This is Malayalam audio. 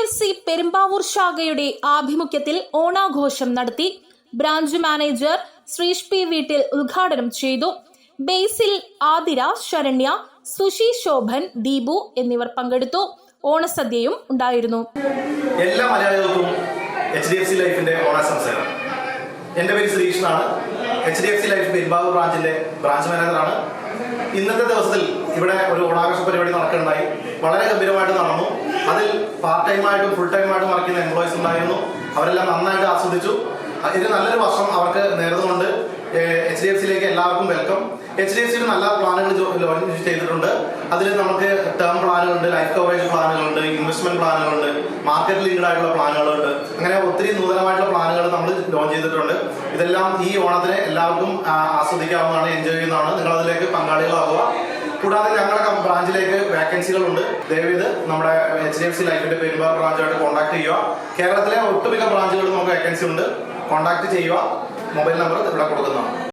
എഫ് സി പെരുമ്പാവൂർ ശാഖയുടെ ആഭിമുഖ്യത്തിൽ ഓണാഘോഷം നടത്തി ബ്രാഞ്ച് മാനേജർ ശ്രീഷ് പി വീട്ടിൽ ഉദ്ഘാടനം ചെയ്തു. ബേസിൽ ആതിര ശരണ്യ സുശി ശോഭൻ ദീപു എന്നിവർ പങ്കെടുത്തു. ഓണസദ്യയും ഉണ്ടായിരുന്നു. എല്ലാ മലയാളികൾക്കും എച്ച് ഡി എഫ് സി ലൈഫിന്റെ ഓണാശംസകൾ. എന്റെ പേര് ശ്രീകൃഷ്ണനാണ്. H D F C life Perumbavoor ബ്രാഞ്ചിന്റെ branch മാനേജറാണ്. ഇന്നത്തെ ദിവസത്തിൽ ഇവിടെ ഒരു ഓണാഘോഷ പരിപാടി നടക്കുന്നുണ്ടായി വളരെ ഗംഭീരമായിട്ട് നടന്നു. അതിൽ പാർട്ട് ടൈമായിട്ടും ഫുൾ ടൈമായിട്ടും വർക്ക് ചെയ്യുന്ന എംപ്ലോയീസ് ഉണ്ടായിരുന്നു. അവരെല്ലാം നന്നായിട്ട് ആസ്വദിച്ചു. ഇത് നല്ലൊരു വർഷം അവർക്ക് നേർന്നുകൊണ്ട് എച്ച് ഡി എഫ് സിയിലേക്ക് എല്ലാവർക്കും വെൽക്കം എച്ച് ഡി എഫ് സിയിൽ നല്ല പ്ലാനുകൾ ലോഞ്ച് ചെയ്തിട്ടുണ്ട്. അതിൽ നമുക്ക് ടേം പ്ലാനുകളുണ്ട് ലൈഫ് കവറേജ് പ്ലാനുകളുണ്ട് ഇൻവെസ്റ്റ്മെന്റ് പ്ലാനുകളുണ്ട് മാർക്കറ്റ് ലീഡ് ആയിട്ടുള്ള പ്ലാനുകളുണ്ട്. അങ്ങനെ ഒത്തിരി നൂതനമായിട്ടുള്ള പ്ലാനുകൾ നമ്മൾ ലോഞ്ച് ചെയ്തിട്ടുണ്ട്. ഇതെല്ലാം ഈ ഓണത്തിന് എല്ലാവർക്കും ആസ്വദിക്കാവുന്നതാണ് എൻജോയ് ചെയ്യുന്നതാണ്. നിങ്ങൾ അതിലേക്ക് പങ്കാളികളാവുക. കൂടാതെ ഞങ്ങളുടെ ബ്രാഞ്ചിലേക്ക് വേക്കൻസികളുണ്ട്. ദയവീത് നമ്മുടെ എച്ച് ഡി എഫ് സി ലൈഫിന്റെ പെരുമ്പാർ ബ്രാഞ്ചുമായിട്ട് കോൺടാക്ട് ചെയ്യുക. കേരളത്തിലെ ഒട്ടുമിക്ക ബ്രാഞ്ചുകളിൽ നമുക്ക് വേക്കൻസി ഉണ്ട് കോൺടാക്ട് ചെയ്യുക. മൊബൈൽ നമ്പർ ഇവിടെ കൊടുക്കുന്നതാണ്.